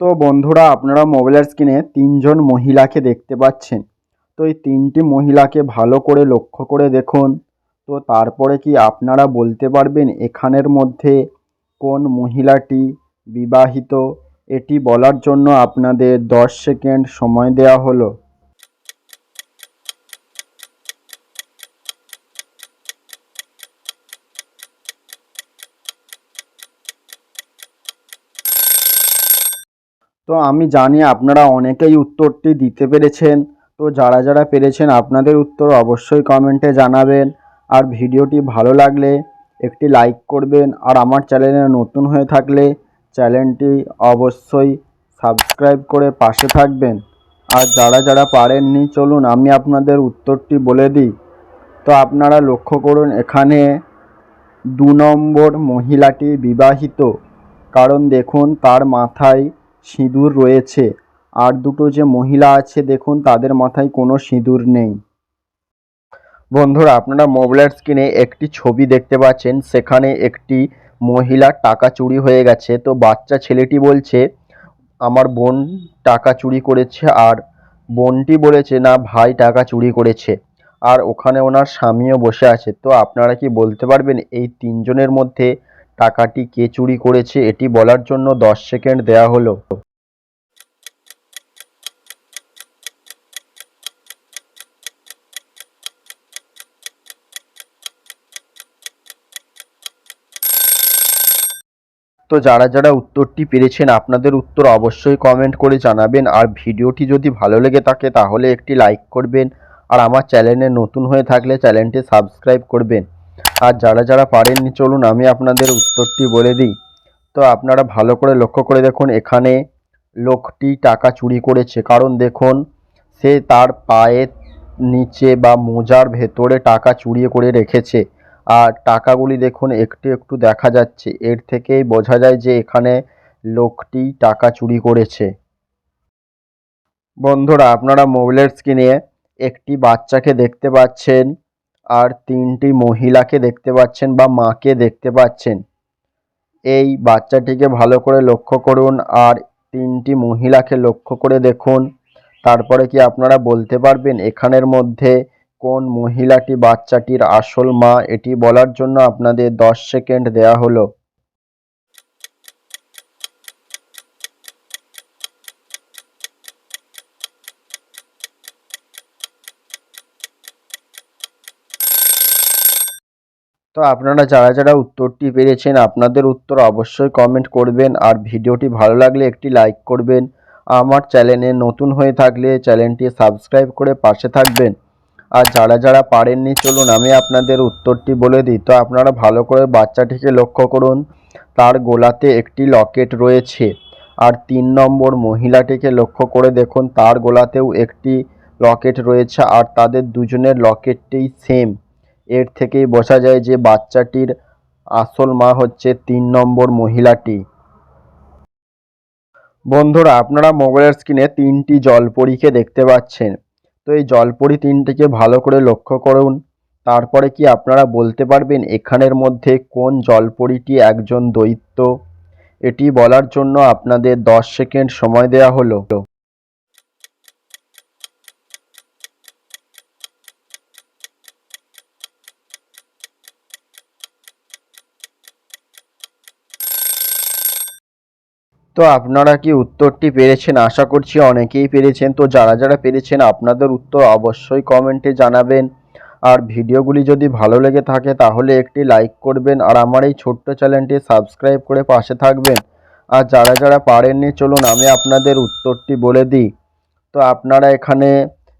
তো বন্ধুরা, আপনারা মোবাইলের স্ক্রিনে তিনজন মহিলাকে দেখতে পাচ্ছেন। তো এই তিনটি মহিলাকে ভালো করে লক্ষ্য করে দেখুন। তো তারপরে কি আপনারা বলতে পারবেন এখানের মধ্যে কোন মহিলাটি বিবাহিত? এটি বলার জন্য আপনাদের দশ সেকেন্ড সময় দেওয়া হলো। তো আমি জানি আপনারা অনেকেই উত্তরটি দিতে পেরেছেন। তো যারা যারা পেরেছেন আপনাদের উত্তর অবশ্যই কমেন্টে জানাবেন। আর ভিডিওটি ভালো লাগলে একটি লাইক করবেন। আর আমার চ্যানেলে নতুন হয়ে থাকলে চ্যানেলটি অবশ্যই সাবস্ক্রাইব করে পাশে থাকবেন। আর যারা যারা পারেননি, চলুন আমি আপনাদের উত্তরটি বলে দিই। তো আপনারা লক্ষ্য করুন, এখানে দু নম্বর মহিলাটি বিবাহিত। কারণ দেখুন, তার মাথায় সিঁদুর রয়েছে। আর দুটো যে মহিলা আছে, দেখুন, তাদের মাথায় কোনো সিঁদুর নেই। বন্ধুরা, আপনারা মোবাইলের স্ক্রিনে একটি ছবি দেখতে পাচ্ছেন। সেখানে একটি মহিলার টাকা চুরি হয়ে গেছে। তো বাচ্চা ছেলেটি বলছে, আমার বোন টাকা চুরি করেছে আর বোনটি বলেছে, না, ভাই টাকা চুরি করেছে। আর ওখানে ওনার স্বামীও বসে আছে তো আপনারা কি বলতে পারবেন, এই তিনজনের মধ্যে টাকাটি কে চুরি করেছে এটি বলার জন্য দশ সেকেন্ড দেওয়া হলো। তো যারা যারা উত্তরটি পেরেছেন, আপনাদের উত্তর অবশ্যই কমেন্ট করে জানাবেন। আর ভিডিওটি যদি ভালো লেগে থাকে, তাহলে একটি লাইক করবেন। আর আমার চ্যানেলে নতুন হয়ে থাকলে চ্যানেলটি সাবস্ক্রাইব করবেন। আর যারা যারা পারেননি, চলুন আমি আপনাদের উত্তরটি বলে দিই। তো আপনারা ভালো করে লক্ষ্য করে দেখুন, এখানে লোকটি টাকা চুরি করেছে। কারণ দেখুন, সে তার পায়ের নিচে বা মোজার ভেতরে টাকা চুরিয়ে করে রেখেছে। আর টাকাগুলি দেখুন, একটু একটু দেখা যাচ্ছে। এর থেকেই বোঝা যায় যে এখানে লোকটি টাকা চুরি করেছে। বন্ধুরা, আপনারা মোবাইলের স্ক্রিনে একটি বাচ্চাকে দেখতে পাচ্ছেন। আর তিনটি মহিলাকে দেখতে পাচ্ছেন বা মাকে দেখতে পাচ্ছেন। এই বাচ্চাটিকে ভালো করে লক্ষ্য করুন আর তিনটি মহিলাকে লক্ষ্য করে দেখুন। তারপরে কি আপনারা বলতে পারবেন এখানের মধ্যে কোন মহিলাটি বাচ্চাটির আসল মা? এটি বলার জন্য আপনাদের দশ সেকেন্ড দেয়া হলো। তো আপনারা যারা যারা উত্তরটি পেরেছেন, আপনাদের উত্তর অবশ্যই কমেন্ট করবেন। আর ভিডিওটি ভালো লাগলে একটি লাইক করবেন। আমার চ্যানেলে নতুন হয়ে থাকলে চ্যানেলটি সাবস্ক্রাইব করে পাশে থাকবেন। আর যারা যারা পারেননি, চলুন আমি আপনাদের উত্তরটি বলে দিই। তো আপনারা ভালো করে বাচ্চাটিকে লক্ষ্য করুন। তার গোলাতে একটি লকেট রয়েছে। আর তিন নম্বর মহিলাটিকে লক্ষ্য করে দেখুন, তার গোলাতেও একটি লকেট রয়েছে। আর তাদের দুজনের লকেটটি সেম এর থেকেই বোঝা যায় যে বাচ্চাটির আসল মা হচ্ছে তিন নম্বর মহিলাটি। বন্ধুরা, আপনারা মোবাইলের স্ক্রিনে তিনটি জলপরীকে দেখতে পাচ্ছেন। তো এই জলপরি তিনটিকে ভালো করে লক্ষ্য করুন। তারপরে কি আপনারা বলতে পারবেন এখানের মধ্যে কোন জলপরীটি একজন দৈত্য? এটি বলার জন্য আপনাদের দশ সেকেন্ড সময় দেওয়া হলো। তো আপনারা কি উত্তরটি পেরেছেন? আশা করছি অনেকেই পেরেছেন। তো যারা যারা পেরেছেন, আপনাদের উত্তর অবশ্যই কমেন্টে জানাবেন। আর ভিডিওগুলি যদি ভালো লেগে থাকে, তাহলে একটি লাইক করবেন। আর আমার এই ছোট্ট চ্যানেলটি সাবস্ক্রাইব করে পাশে থাকবেন। আর যারা যারা পারেননি, চলুন আমি আপনাদের উত্তরটি বলে দিই। তো আপনারা এখানে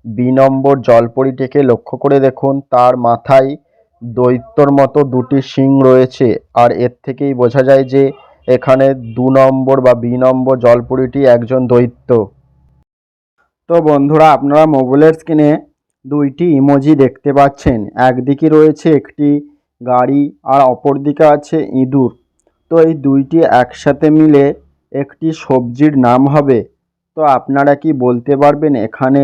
বি নম্বর জলপরিটিকে লক্ষ্য করে দেখুন। তার মাথায় দৈত্যর মতো দুটি শিং রয়েছে। আর এর থেকেই বোঝা যায় যে এখানে দু নম্বর বা বি নম্বর জলপুরিটি একজন দৈত্য। তো বন্ধুরা, আপনারা মোবাইলের স্ক্রিনে দুইটি ইমোজি দেখতে পাচ্ছেন। একদিকে রয়েছে একটি গাড়ি আর অপরদিকে আছে ইঁদুর। তো এই দুইটি একসাথে মিলে একটি সবজির নাম হবে। তো আপনারা কি বলতে পারবেন এখানে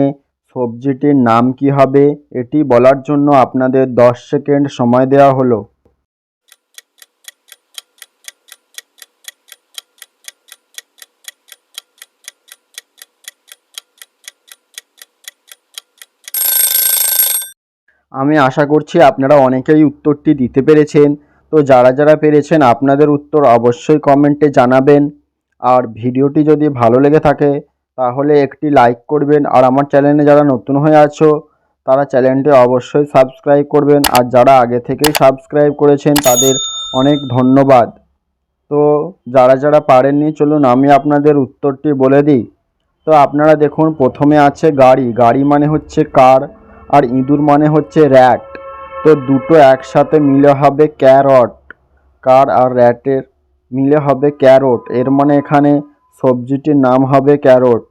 সবজিটির নাম কি হবে? এটি বলার জন্য আপনাদের দশ সেকেন্ড সময় দেওয়া হলো। আমি আশা করছি আপনারা অনেকেই উত্তরটি দিতে পেরেছেন। তো যারা যারা পেরেছেন আপনাদের উত্তর অবশ্যই কমেন্টে জানাবেন। আর ভিডিওটি যদি ভালো লেগে থাকে, তাহলে একটি লাইক করবেন। আর আমার চ্যানেলে যারা নতুন হয়ে আছো, তারা চ্যানেলটি অবশ্যই সাবস্ক্রাইব করবেন। আর যারা আগে থেকেই সাবস্ক্রাইব করেছেন, তাদের অনেক ধন্যবাদ। তো যারা যারা পারেননি, চলুন আমি আপনাদের উত্তরটি বলে দিই। তো আপনারা দেখুন, প্রথমে আছে গাড়ি। গাড়ি মানে হচ্ছে কার। আর ইঁদুর মানে হচ্ছে র্যাট তো দুটো একসাথে মিলে হবে ক্যারট। কার আর র্যাটের মিলে হবে ক্যারট। এর মানে এখানে সবজিটির নাম হবে ক্যারট।